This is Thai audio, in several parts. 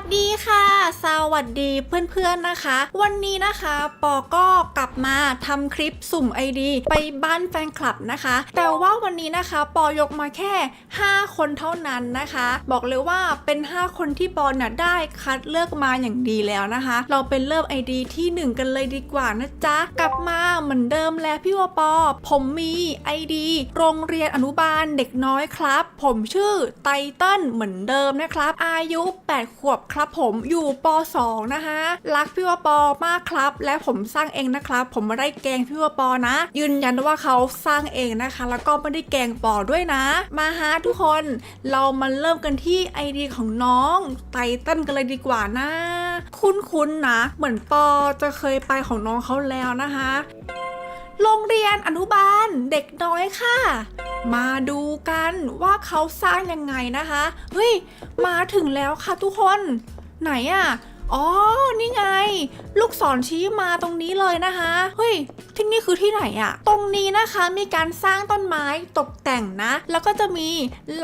สดีค่ะ สวัสดีเพื่อนๆนะคะ วันนี้นะคะปอก็กลับมาทำคลิปสุ่ม ID ไปบ้านแฟนคลับนะคะ แต่ว่าวันนี้นะคะปอยกมาแค่ 5 คนเท่านั้นนะคะ บอกเลยว่าเป็น 5 คนที่ปอน่ะได้คัดเลือกมาอย่างดีแล้วนะคะ เราเป็นเริ่ม ID ที่ 1 กันเลยดีกว่านะจ๊ะ กลับมาเหมือนเดิมแล้วพี่วปอ ผมมี ID โรงเรียนอนุบาลเด็กน้อยครับ ผมชื่อไตเติ้ลเหมือนเดิมนะครับ อายุ 8 ขวบครับผมอยู่ป .2 นะคะ รักพี่วปอมากครับ และผมสร้างเองนะครับ ผมไม่ได้แกงพี่วปอนะ ยืนยันว่าเขาสร้างเองนะคะ แล้วก็ไม่ได้แกงปอด้วยนะ มาฮะทุกคนเรามาเริ่มกันที่ ID ของน้องไตเติ้ลกันเลยดีกว่านะ คุ้นๆนะ เหมือนปอจะเคยไปของน้องเขาแล้วนะคะโรงเรียนอนุบาลเด็กน้อยค่ะ มาดูกันว่าเขาสร้างยังไงนะคะ เฮ้ย มาถึงแล้วค่ะทุกคน ไหนอะอ๋อ นี่ไง ลูกศรชี้มาตรงนี้เลยนะคะ เฮ้ย ที่นี่คือที่ไหนอะตรงนี้นะคะมีการสร้างต้นไม้ตกแต่งนะ แล้วก็จะมี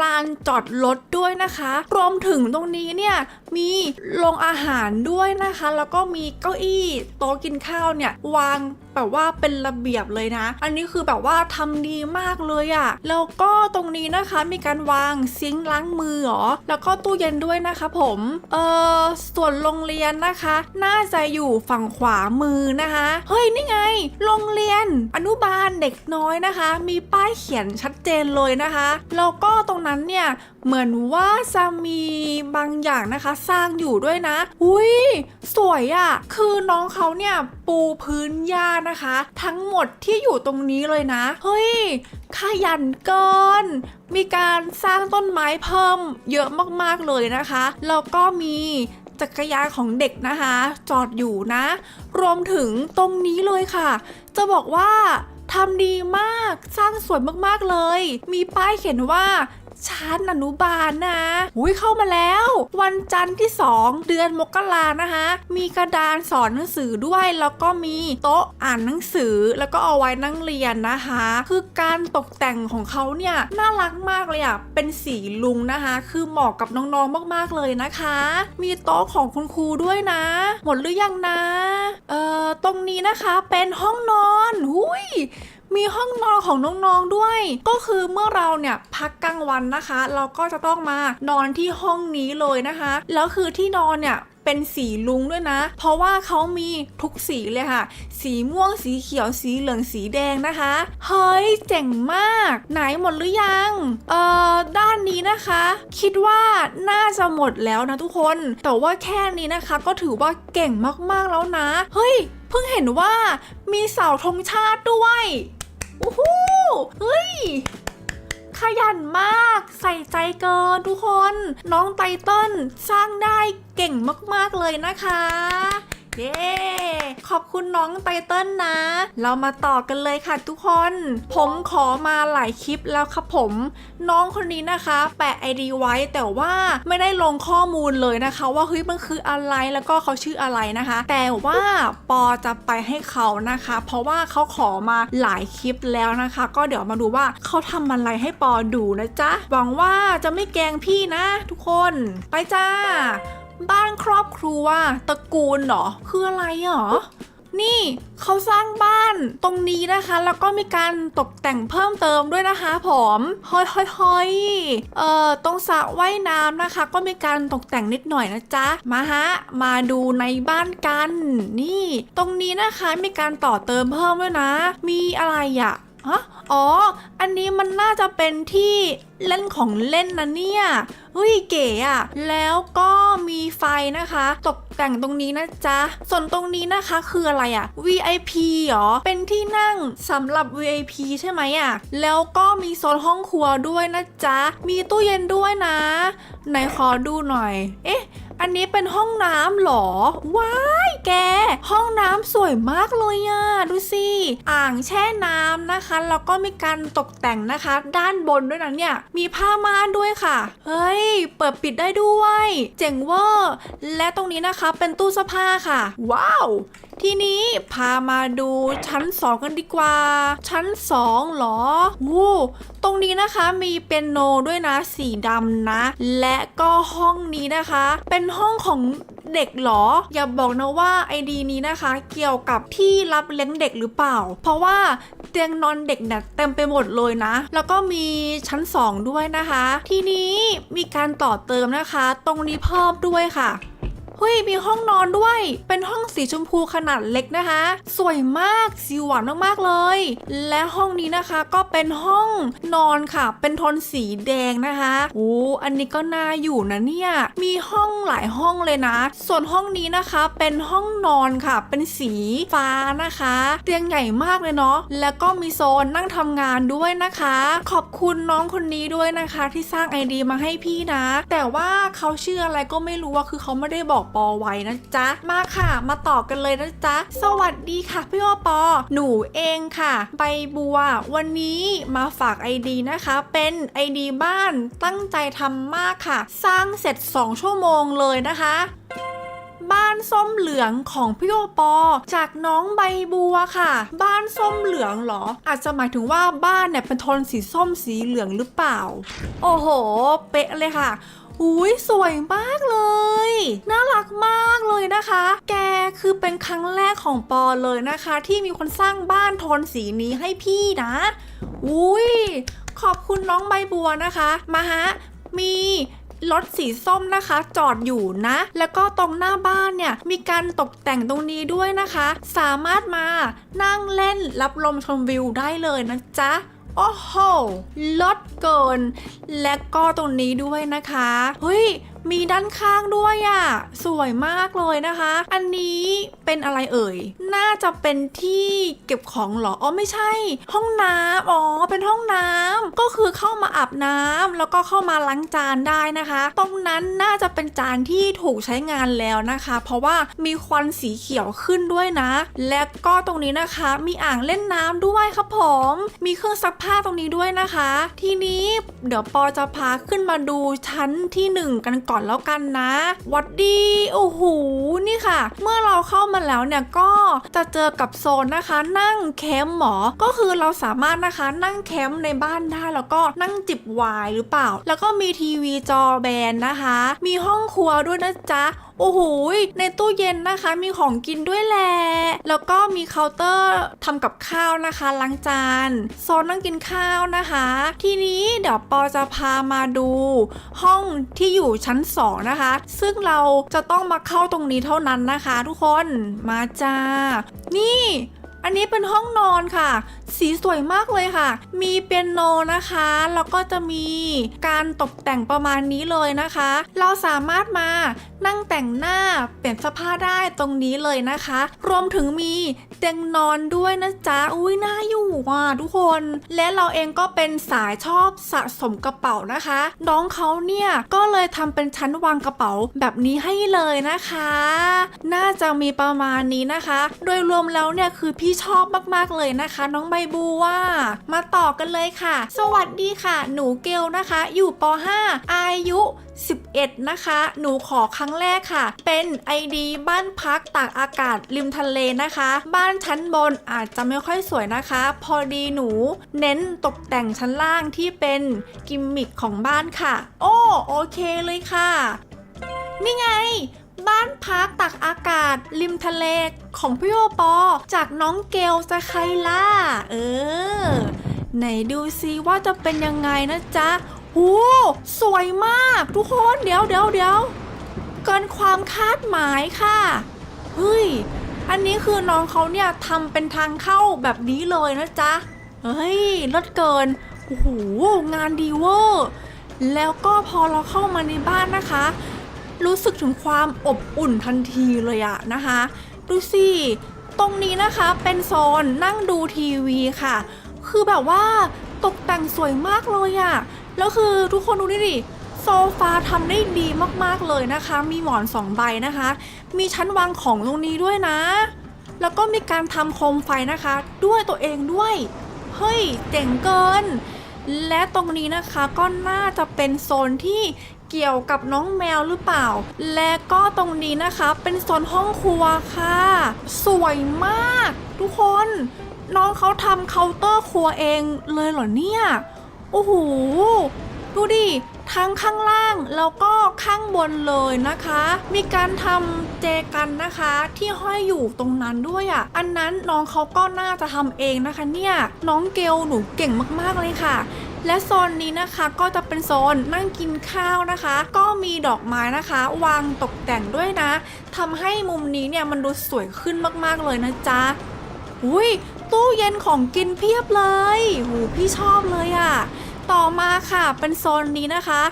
ลานจอดรถด้วยนะคะ รวมถึงตรงนี้เนี่ยมีโรงอาหารด้วยนะคะ แล้วก็มีเก้าอี้โต๊ะกินข้าวเนี่ยวาง แบบว่าเป็นระเบียบเลยนะ อันนี้คือแบบว่าทำดีมากเลยอะแล้วก็ตรงนี้นะคะมีการวางซิงค์ล้างมือหรอแล้วก็ตู้เย็นด้วยนะคะผมเออส่วนโรงเรียนนะคะ น่าจะอยู่ฝั่งขวามือนะคะ เฮ้ยนี่ไง โรงเรียน อนุบาลเด็กน้อยนะคะ มีป้ายเขียนชัดเจนเลยนะคะแล้วก็ตรงนั้นเนี่ยเหมือนว่าจะมีบางอย่างนะคะ สร้างอยู่ด้วยนะ อุ้ยสวยอะ่ะ คือน้องเขาเนี่ยปูพื้นหญ้านะคะ ทั้งหมดที่อยู่ตรงนี้เลยนะ เฮ้ยขยันเกิน มีการสร้างต้นไม้เพิ่มเยอะมากๆเลยนะคะ แล้วก็มีจักรยานของเด็กนะคะ จอดอยู่นะ รวมถึงตรงนี้เลยค่ะ จะบอกว่าทำดีมาก สร้างสวยมากๆเลย มีป้ายเขียนว่า ชั้นอนุบาลนะอุ้ยเข้ามาแล้ว วันจันทร์ที่ 2 เดือนมกรานะคะ มีกระดานสอนหนังสือด้วยแล้วก็มีโต๊ะอ่านหนังสือแล้วก็เอาไว้นั่งเรียนนะคะ คือการตกแต่งของเขาเนี่ยน่ารักมากเลยอะเป็นสีลุงนะคะ คือเหมาะกับน้องๆมากๆเลยนะคะ มีโต๊ะของคุณครูด้วยนะ หมดหรือยังนะ เอ่อตรงนี้นะคะเป็นห้องนอน หุย มีห้องนอนของน้องๆด้วย ก็คือเมื่อเราเนี่ยพักกลางวันนะคะ เราก็จะต้องมานอนที่ห้องนี้เลยนะคะ แล้วคือที่นอนเนี่ยเป็นสีลุงด้วยนะ เพราะว่าเขามีทุกสีเลยค่ะ สีม่วง สีเขียว สีเหลือง สีแดงนะคะ เฮ้ย เจ๋งมาก ไหนหมดหรือยัง เอ่อ ด้านนี้นะคะ คิดว่าน่าจะหมดแล้วนะทุกคน แต่ว่าแค่นี้นะคะ ก็ถือว่าเก่งมากๆแล้วนะ เฮ้ย เพิ่งเห็นว่ามีเสาธงชาติด้วย โอ้โหเฮ้ย ขยันมากใส่ใจเกินทุกคน น้องไตเติ้ลสร้างได้เก่งมากๆเลยนะคะ เย้ ขอบคุณน้องไตเติ้ลนะ เรามาต่อกันเลยค่ะทุกคน ผมขอมาหลายคลิปแล้วครับผม น้องคนนี้นะคะ แปะไอดีไว้แต่ว่าไม่ได้ลงข้อมูลเลยนะคะ ว่าเฮ้ยมันคืออะไรแล้วก็เขาชื่ออะไรนะคะ แต่ว่าปอจะไปให้เขานะคะ เพราะว่าเขาขอมาหลายคลิปแล้วนะคะ ก็เดี๋ยวมาดูว่าเขาทำอะไรให้ปอดูนะจ๊ะหวังว่าจะไม่แกงพี่นะ ทุกคนไปจ้า บ้านครอบครัวตระกูลเหรอคืออะไรเหรอนี่เขาสร้างบ้านตรงนี้นะคะ แล้วก็มีการตกแต่งเพิ่มเติมด้วยนะคะผมฮอยฮอยฮอยเอ่อตรงสระว่ายน้ำนะคะ ก็มีการตกแต่งนิดหน่อยนะจ๊ะมาฮะมาดูในบ้านกัน นี่ ตรงนี้นะคะมีการต่อเติมเพิ่มด้วยนะ มีอะไรอะ ฮะอ๋อ อันนี้มันน่าจะเป็นที่เล่นของเล่นนะเนี่ยเฮ้ยเก๋อะแล้วก็มีไฟนะคะ ตกแต่งตรงนี้นะจ๊ะ ส่วนตรงนี้นะคะคืออะไรอะ VIP เหรอ เป็นที่นั่งสำหรับ VIP ใช่ไหมอะแล้วก็มีโซนห้องครัวด้วยนะจ๊ะ มีตู้เย็นด้วยนะ ไหนขอดูหน่อย เอ๊ะ อันนี้เป็นห้องน้ำหรอ ว้ายแก ห้องน้ำสวยมากเลยอะดูสิ อ่างแช่น้ำนะคะ แล้วก็มีการตกแต่งนะคะ ด้านบนด้วยนะเนี่ย มีผ้าม่านด้วยค่ะ เฮ้ย เปิดปิดได้ด้วย เจ๋งเวอร์ และตรงนี้นะคะเป็นตู้เสื้อผ้าค่ะ ว้าว ทีนี้พามาดูชั้น 2 กันดีกว่า ชั้น2เหรอวู้ตรงนี้นะคะมีเปียโนด้วยนะสีดำนะ และก็ห้องนี้นะคะ เป็นห้องของเด็กเหรอ อย่าบอกนะว่าไอดีนี้นะคะ เกี่ยวกับที่รับเลี้ยงเด็กหรือเปล่า เพราะว่าเตียงนอนเด็กเนี่ยเต็มไปหมดเลยนะ แล้วก็มีชั้น 2 ด้วยนะคะ ทีนี้มีการต่อเติมนะคะ ตรงนี้เพิ่มด้วยค่ะ เฮ้ยมีห้องนอนด้วย เป็นห้องสีชมพูขนาดเล็กนะคะ สวยมากสีหวานมากๆเลย และห้องนี้นะคะก็เป็นห้องนอนค่ะ เป็นโทนสีแดงนะคะโอ้อันนี้ก็น่าอยู่นะเนี่ยมีห้องหลายห้องเลยนะ ส่วนห้องนี้นะคะเป็นห้องนอนค่ะ เป็นสีฟ้านะคะ เตียงใหญ่มากเลยเนาะแล้วก็มีโซนนั่งทำงานด้วยนะคะ ขอบคุณน้องคนนี้ด้วยนะคะ ที่สร้างไอเดียมาให้พี่นะ แต่ว่าเขาชื่ออะไรก็ไม่รู้ว่าคือเขาไม่ได้บอกปอไว้นะจ๊ะ มาค่ะ มาต่อกันเลยนะจ๊ะ สวัสดีค่ะพี่วปอ หนูเองค่ะ ใบบัว วันนี้มาฝากไอดีนะคะ เป็นไอดีบ้านตั้งใจทำมากค่ะ สร้างเสร็จ 2 ชั่วโมงเลยนะคะบ้านส้มเหลืองของพี่โอปอ จากน้องใบบัวค่ะ บ้านส้มเหลืองเหรอ อาจจะหมายถึงว่าบ้านเนี่ยเป็นโทนสีส้มสีเหลืองหรือเปล่า โอ้โห เป๊ะเลยค่ะ อุ้ยสวยมากเลย น่ารักมากเลยนะคะ แกคือเป็นครั้งแรกของปอเลยนะคะ ที่มีคนสร้างบ้านโทนสีนี้ให้พี่นะ อุ้ยขอบคุณน้องใบบัวนะคะ มาฮะ มีรถสีส้มนะคะจอดอยู่นะ แล้วก็ตรงหน้าบ้านเนี่ย มีการตกแต่งตรงนี้ด้วยนะคะ สามารถมานั่งเล่นรับลมชมวิวได้เลยนะจ๊ะ โอ้โหลดเกิน และก็ตรงนี้ด้วยนะคะ เฮ้ย มีด้านข้างด้วยอะ่ะ สวยมากเลยนะคะ อันนี้เป็นอะไรเอ่ย น่าจะเป็นที่เก็บของเหรอ อ๋อไม่ใช่ ห้องน้ำอ๋อ เป็นห้องน้ำก็คือเข้ามาอาบน้ำแล้วก็เข้ามาล้างจานได้นะคะ ตรงนั้นน่าจะเป็นจานที่ถูกใช้งานแล้วนะคะ เพราะว่ามีควันสีเขียวขึ้นด้วยนะ และก็ตรงนี้นะคะ มีอ่างเล่นน้ำด้วยครับผม มีเครื่องซักผ้าตรงนี้ด้วยนะคะ ทีนี้เดี๋ยวปอจะพาขึ้นมาดูชั้นที่หนึ่งกันก่อนแล้วกันนะวัดดีโอ้โหนี่ค่ะ เมื่อเราเข้ามาแล้วเนี่ยก็จะเจอกับโซนนะคะ นั่งแคมป์หมอก็คือเราสามารถนะคะนั่งแคมป์ในบ้านได้แล้วก็นั่งจิบวายหรือเปล่า แล้วก็มีทีวีจอแบนนะคะ มีห้องครัวด้วยนะจ๊ะ โอ้โหในตู้เย็นนะคะมีของกินด้วยแหละ แล้วก็มีเคาน์เตอร์ทำกับข้าวนะคะล้างจานโซนนั่งกินข้าวนะคะ ทีนี้เดี๋ยวปอจะพามาดู ห้องที่อยู่ชั้น 2 นะคะ ซึ่งเราจะต้องมาเข้าตรงนี้เท่านั้นนะคะ ทุกคนมาจ้านี่ อันนี้เป็นห้องนอนค่ะ สีสวยมากเลยค่ะ มีเปียโนนะคะ แล้วก็จะมีการตกแต่งประมาณนี้เลยนะคะ เราสามารถมานั่งแต่งหน้าเปลี่ยนเสื้อผ้าได้ตรงนี้เลยนะคะ รวมถึงมีเตียงนอนด้วยนะจ๊ะ อุ้ยน่าอยู่ว่ะทุกคน และเราเองก็เป็นสายชอบสะสมกระเป๋านะคะ น้องเขาเนี่ยก็เลยทำเป็นชั้นวางกระเป๋าแบบนี้ให้เลยนะคะ น่าจะมีประมาณนี้นะคะ โดยรวมแล้วเนี่ยคือพี่ชอบมากๆเลยนะคะ น้องใบบัวมาต่อกันเลยค่ะ สวัสดีค่ะ หนูเกลนะคะ อยู่ป .5 อายุ 11 นะคะ หนูขอครั้งแรกค่ะ เป็น ID บ้านพักตากอากาศริมทะเลนะคะ บ้านชั้นบนอาจจะไม่ค่อยสวยนะคะ พอดีหนูเน้นตกแต่งชั้นล่างที่เป็นกิมมิคของบ้านค่ะ โอ้โอเคเลยค่ะ นี่ไง บ้านพักตักอากาศ ริมทะเลของพี่โอปอ จากน้องเกลจะใคล่ะเออ ไหนดูซิว่าจะเป็นยังไงนะจ๊ะโอ้สวยมากทุกคนเดี๋ยวเดี๋ยวเดี๋ยวเกินความคาดหมายค่ะเฮ้ยอันนี้คือน้องเขาเนี่ยทำเป็นทางเข้าแบบนี้เลยนะจ๊ะเฮ้ยลดเกินโอ้โหงานดีเวอร์แล้วก็พอเราเข้ามาในบ้านนะคะ รู้สึกถึงความอบอุ่นทันทีเลยอะนะคะ ดูสิ ตรงนี้นะคะเป็นโซนนั่งดูทีวีค่ะ คือแบบว่าตกแต่งสวยมากเลยอะแล้วคือทุกคนดูนี่ดิโซฟาทำได้ดีมากๆเลยนะคะ มีหมอนสองใบนะคะ มีชั้นวางของตรงนี้ด้วยนะ แล้วก็มีการทำโคมไฟนะคะ ด้วยตัวเองด้วย เฮ้ยเจ๋งเกิน และตรงนี้นะคะก็น่าจะเป็นโซนที่ เกี่ยวกับน้องแมวหรือเปล่า และก็ตรงนี้นะคะเป็นโซนห้องครัวค่ะ สวยมาก ทุกคน น้องเขาทำเคาน์เตอร์ครัวเองเลยเหรอเนี่ย โอ้โห ดูดิทั้งข้างล่าง แล้วก็ข้างบนเลยนะคะ มีการทำเจกันนะคะ ที่ห้อยอยู่ตรงนั้นด้วยอะ่ะ อันนั้นน้องเขาก็น่าจะทำเองนะคะเนี่ย น้องเกลหนูเก่งมากๆเลยค่ะ และโซนนี้นะคะก็จะเป็นโซนนั่งกินข้าวนะคะ ก็มีดอกไม้นะคะ วางตกแต่งด้วยนะทำให้มุมนี้เนี่ยมันดูสวยขึ้นมากๆเลยนะจ๊ะอุ้ยตู้เย็นของกินเพียบเลย หูพี่ชอบเลยอะ่ะ ต่อมาค่ะเป็นโซนนี้นะคะ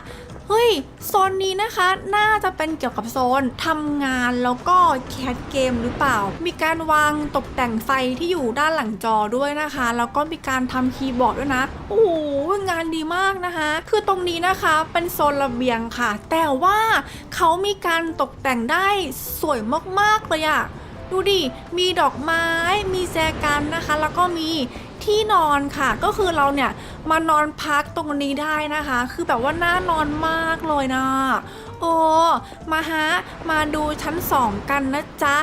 เฮ้ย โซนนี้นะคะ น่าจะเป็นเกี่ยวกับโซนทำงานแล้วก็แคสเกมหรือเปล่า มีการวางตกแต่งไฟที่อยู่ด้านหลังจอด้วยนะคะ แล้วก็มีการทำคีย์บอร์ดด้วยนะ โอ้โห งานดีมากนะคะ คือตรงนี้นะคะเป็นโซนระเบียงค่ะ แต่ว่าเขามีการตกแต่งได้สวยมากๆเลยอะดูดิ มีดอกไม้ มีแจกันนะคะ แล้วก็มี ที่นอนค่ะ ก็คือเราเนี่ยมานอนพักตรงนี้ได้นะคะ คือแบบว่าน่านอนมากเลยนะ โอ้มาฮะมาดูชั้น2กันนะจ๊ะ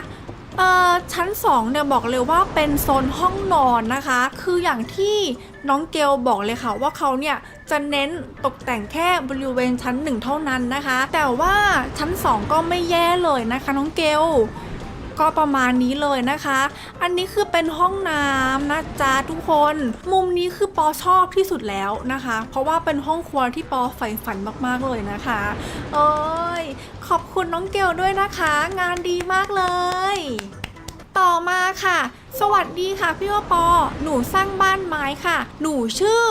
เอ่อชั้น2เนี่ยบอกเลยว่าเป็นโซนห้องนอนนะคะ คืออย่างที่น้องเกลบอกเลยค่ะว่าเขาเนี่ยจะเน้นตกแต่งแค่บริเวณชั้น 1 เท่านั้นนะคะ แต่ว่าชั้น 2 ก็ไม่แย่เลยนะคะน้องเกล ก็ประมาณนี้เลยนะคะ อันนี้คือเป็นห้องน้ำนะจ๊ะทุกคน มุมนี้คือปอชอบที่สุดแล้วนะคะ เพราะว่าเป็นห้องครัวที่ปอใฝ่ฝันมากๆเลยนะคะ เอ้ยขอบคุณน้องเกลด้วยนะคะ งานดีมากเลย ต่อมาค่ะสวัสดีค่ะพี่วปอ หนูสร้างบ้านไม้ค่ะ หนูชื่อ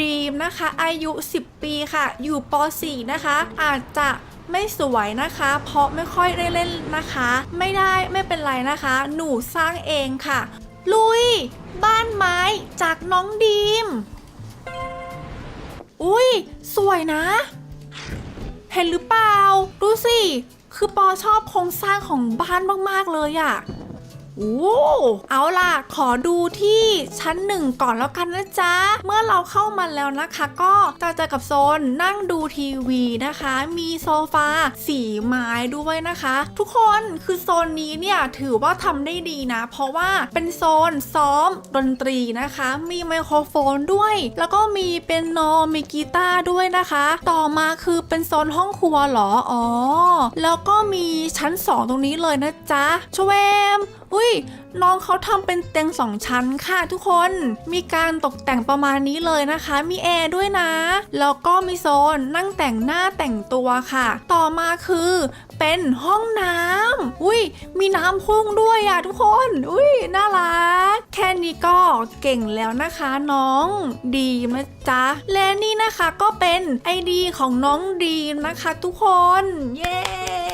ดีมนะคะ อายุ 10 ปีค่ะ อยู่ป .4 นะคะ อาจจะ ไม่สวยนะคะ เพราะไม่ค่อยได้เล่นนะคะ ไม่ได้ไม่เป็นไรนะคะ หนูสร้างเองค่ะ ลุย บ้านไม้จากน้องดีม อุ้ยสวยนะ เห็นหรือเปล่า ดูสิ คือปอชอบโครงสร้างของบ้านมาก ๆ เลยอะ โอ้เอาล่ะ ขอดูที่ชั้นหนึ่งก่อนแล้วกันนะจ๊ะ เมื่อเราเข้ามาแล้วนะคะ ก็จะเจอกับโซนนั่งดูทีวีนะคะ มีโซฟาสีไม้ด้วยนะคะ ทุกคนคือโซนนี้เนี่ยถือว่าทำได้ดีนะ เพราะว่าเป็นโซนซ้อมดนตรีนะคะ มีไมโครโฟนด้วย แล้วก็มีเป็นโนมีกีตาร์ด้วยนะคะ ต่อมาคือเป็นโซนห้องครัวเหรอ อ๋อ แล้วก็มีชั้น 2 ตรงนี้เลยนะจ๊ะชเวม อุ้ยน้องเขาทำเป็นเตียงสองชั้นค่ะทุกคน มีการตกแต่งประมาณนี้เลยนะคะ มีแอร์ด้วยนะ แล้วก็มีโซนนั่งแต่งหน้าแต่งตัวค่ะ ต่อมาคือเป็นห้องน้ำอุ้ยมีน้ำพุ่งด้วยอะทุกคน อุ้ยน่ารัก แค่นี้ก็เก่งแล้วนะคะน้องดีมนะจ๊ะ และนี่นะคะก็เป็นไอดีของน้องดีมนะคะ ทุกคน เย้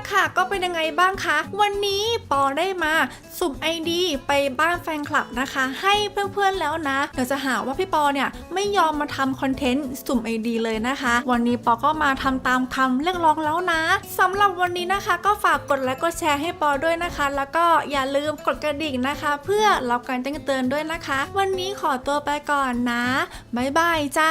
ละค่ะ ก็เป็นยังไงบ้างคะ วันนี้ปอได้มาสุ่ม ID ไปบ้านแฟนคลับนะคะ ให้เพื่อนๆแล้วนะ เดี๋ยวจะหาว่าพี่ปอเนี่ยไม่ยอมมาทำคอนเทนต์สุ่ม ID เลยนะคะ วันนี้ปอก็มาทำตามคำเรียกร้องแล้วนะสำหรับวันนี้นะคะ ก็ฝากกดไลค์กดแชร์ให้ปอด้วยนะคะ แล้วก็อย่าลืมกดกระดิ่งนะคะ เพื่อรับการแจ้งเตือนด้วยนะคะ วันนี้ขอตัวไปก่อนนะบ๊ายบายจ้า